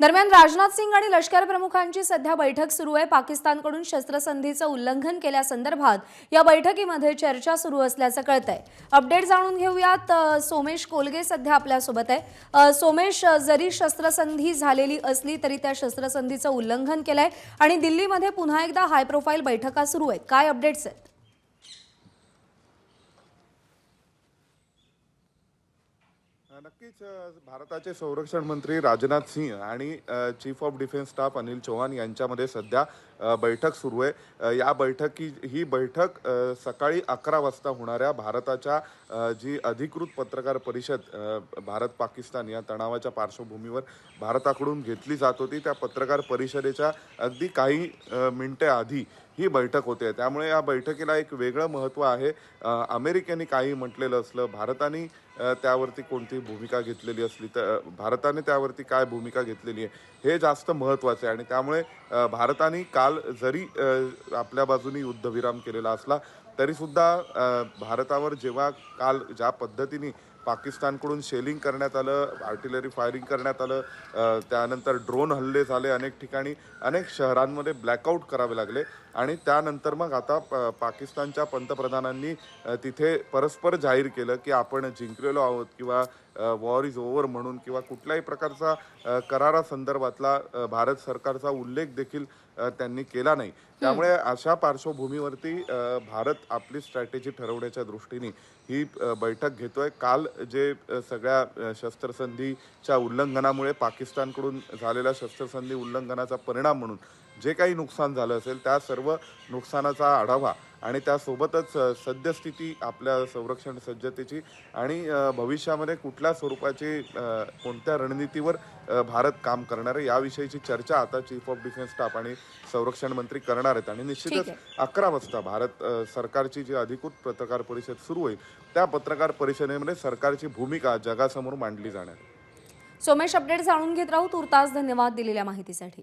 दरम्यान राजनाथ सिंग आणि लष्कर प्रमुखांची सध्या बैठक सुरू आहे. पाकिस्तानकडून शस्त्रसंधीचं उल्लंघन केल्यासंदर्भात या बैठकीमध्ये चर्चा सुरू असल्याचं कळत आहे अपडेट जाणून घेऊयात सोमेश कोलगे सध्या आपल्यासोबत आहे. सोमेश जरी शस्त्रसंधी झालेली असली तरी त्या शस्त्रसंधीचं उल्लंघन केलंय आणि दिल्लीमध्ये पुन्हा एकदा हाय प्रोफाईल बैठका सुरू आहेत. काय अपडेट्स आहेत? नक्कीच भारताचे संरक्षण मंत्री राजनाथ सिंह आणि chief of defence staff Anil Chauhan यांच्यामध्ये सध्या बैठक सुरू आहे. या बैठकी ही बैठक सकाळी अकरा वाजता होणाऱ्या भारताच्या जी अधिकृत पत्रकार परिषद भारत पाकिस्तान या तणावाच्या पार्श्वभूमीवर भारताकडून घेतली जात होती त्या पत्रकार परिषदेच्या अगदी काही मिनटे आधी ही बैठक होते. त्यामुळे या बैठकीला एक वेगळं महत्त्व आहे. अमेरिकेने काही म्हटलेलं असलं भारताने त्यावरती कोणती भूमिका घेतलेली असली तर भारताने त्यावरती काय भूमिका घेतलेली आहे हे जास्त महत्त्वाचं आहे. आणि त्यामुळे भारताने काल जरी आपल्या बाजूनी युद्धविराम केलेला असला तरीसुद्धा भारतावर जेव्हा काल ज्या पद्धतीने पाकिस्तानकडून शेलिंग करण्यात आलं आर्टिलरी फायरिंग करण्यात आलं त्यानंतर ड्रोन हल्ले झाले अनेक ठिकाणी अनेक शहरांमध्ये ब्लॅकआउट करावे लागले आणि त्यानंतर मग आता प- पाकिस्तानच्या पंतप्रधानांनी तिथे परस्पर जाहीर केलं की आपण जिंकलेलो आहोत किंवा वॉर इज ओव्हर म्हणून किंवा कुठल्याही प्रकारचा करारासंदर्भातला भारत सरकारचा उल्लेख देखील त्यांनी केला नाही. त्यामुळे अशा पार्श्वभूमीवरती भारत आपली स्ट्रॅटेजी ठरवण्याच्या दृष्टीने ही बैठक घेतोय. काल जे सगळ्या शस्त्रसंधीच्या उल्लंघनामुळे पाकिस्तानकडून झालेल्या शस्त्रसंधी उल्लंघनाचा परिणाम म्हणून जे काही नुकसान झालं असेल त्या सर्व नुकसानाचा आढावा आणि त्यासोबतच सद्यस्थिती आपल्या संरक्षण सज्जतेची आणि भविष्यामध्ये कुठल्या स्वरूपाची कोणत्या रणनीतीवर भारत काम करणार आहे याविषयीची चर्चा आता चीफ ऑफ डिफेन्स स्टाफ आणि संरक्षण मंत्री करणार आहेत. आणि निश्चितच अकरा वाजता भारत सरकारची जी अधिकृत पत्रकार परिषद सुरू होईल त्या पत्रकार परिषदेमध्ये सरकारची भूमिका जगासमोर मांडली जाणार आहे. सोमेश अपडेट जाणून घेत राहू. तुर्तास धन्यवाद दिलेल्या माहितीसाठी.